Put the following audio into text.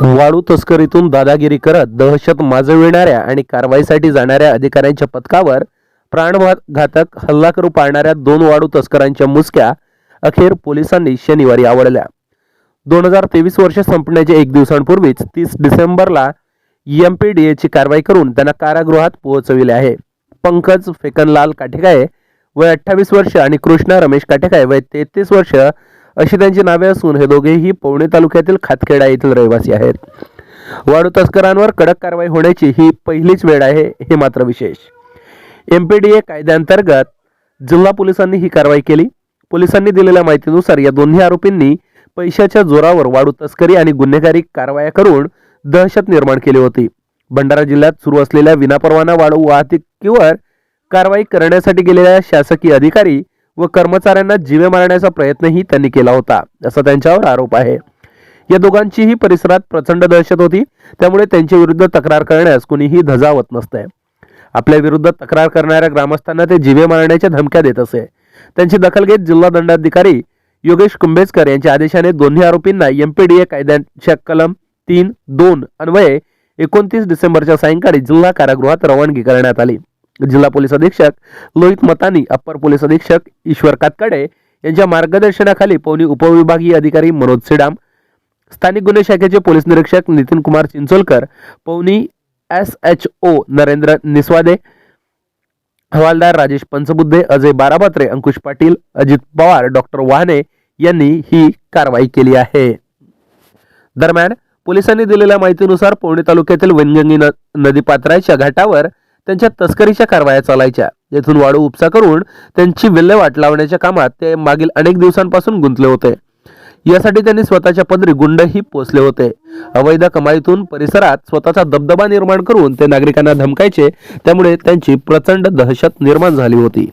वाळू तस्करीतून दादागिरी करत दहशत माजविणाऱ्या आणि कारवाईसाठी जाणाऱ्या अधिकाऱ्यांच्या पथकावर प्राणघातक हल्ला करू पाळणाऱ्या दोन वाळू तस्करांच्या मुसक्या अखेर पोलिसांनी शनिवारी आवडल्या. दोन हजार तेवीस वर्ष संपण्याच्या एक दिवसांपूर्वीच तीस डिसेंबरला एम पी डी एची कारवाई करून त्यांना कारागृहात पोहोचविले आहे. पंकज फेकनलाल काठेकाय वय अठ्ठावीस वर्ष आणि कृष्णा रमेश काठेकाय वय तेहतीस वर्ष अशी त्यांची नावे असून हे दोघेही पवणे तालुक्यातील खातखेडा येथील रहिवासी आहेत. वाळू तस्करांवर कडक कारवाई होण्याची ही पहिलीच वेळ आहे हे मात्र विशेष. एम पी डी ए कायद्याअंतर्गत जिल्हा पोलिसांनी ही कारवाई केली. पोलिसांनी दिलेल्या माहितीनुसार या दोन्ही आरोपींनी पैशाच्या जोरावर वाळू तस्करी आणि गुन्हेगारी कारवाया करून दहशत निर्माण केली होती. भंडारा जिल्ह्यात सुरू असलेल्या विनापरवाना वाळू वाहतुकीवर कारवाई करण्यासाठी गेलेल्या शासकीय अधिकारी व कर्मचाऱ्यांना जीवे मारण्याचा प्रयत्नही त्यांनी केला होता असा त्यांच्यावर आरोप आहे. या दोघांचीही परिसरात प्रचंड दहशत होती त्यामुळे त्यांच्या विरुद्ध तक्रार करण्यास कुणीही धजावत नसते. आपल्या विरुद्ध तक्रार करणाऱ्या ग्रामस्थांना ते जीवे मारण्याच्या धमक्या देत असे. त्यांची दखल घेत जिल्हा दंडाधिकारी योगेश कुंभेजकर यांच्या आदेशाने दोन्ही आरोपींना एमपीडीए कायद्याच्या कलम तीन दोन अन्वये एकोणतीस डिसेंबरच्या सायंकाळी जिल्हा कारागृहात रवानगी करण्यात आली. जिल्हा पोलीस अधीक्षक लोहित मतानी अप्पर पोलीस अधीक्षक ईश्वर कातकडे यांच्या मार्गदर्शनाखाली पवनी उपविभागीय अधिकारी मनोज सिडाम स्थानिक गुन्हे शाखेचे पोलीस निरीक्षक Nitin Kumar Chincholkar Pavani S H O Narendra Niswade हवालदार राजेश पंचबुद्धे अजय बारापात्रे अंकुश पाटील अजित पवार डॉक्टर वाहने यांनी ही कारवाई केली आहे. दरम्यान पोलिसांनी दिलेल्या माहितीनुसार पवनी तालुक्यातील वनगंगी न- नदीपात्राच्या घाटावर त्यांच्या तस्करीच्या कारवाया चालायच्या. येथून वाळू उपसा करून त्यांची विल्हेवाट लावण्याच्या कामात ते मागील अनेक दिवसांपासून गुंतले होते. यासाठी त्यांनी स्वतःच्या पदरी गुंडही पोचले होते. अवैध कमाईतून परिसरात स्वतःचा दबदबा निर्माण करून ते नागरिकांना धमकायचे त्यामुळे त्यांची प्रचंड दहशत निर्माण झाली होती.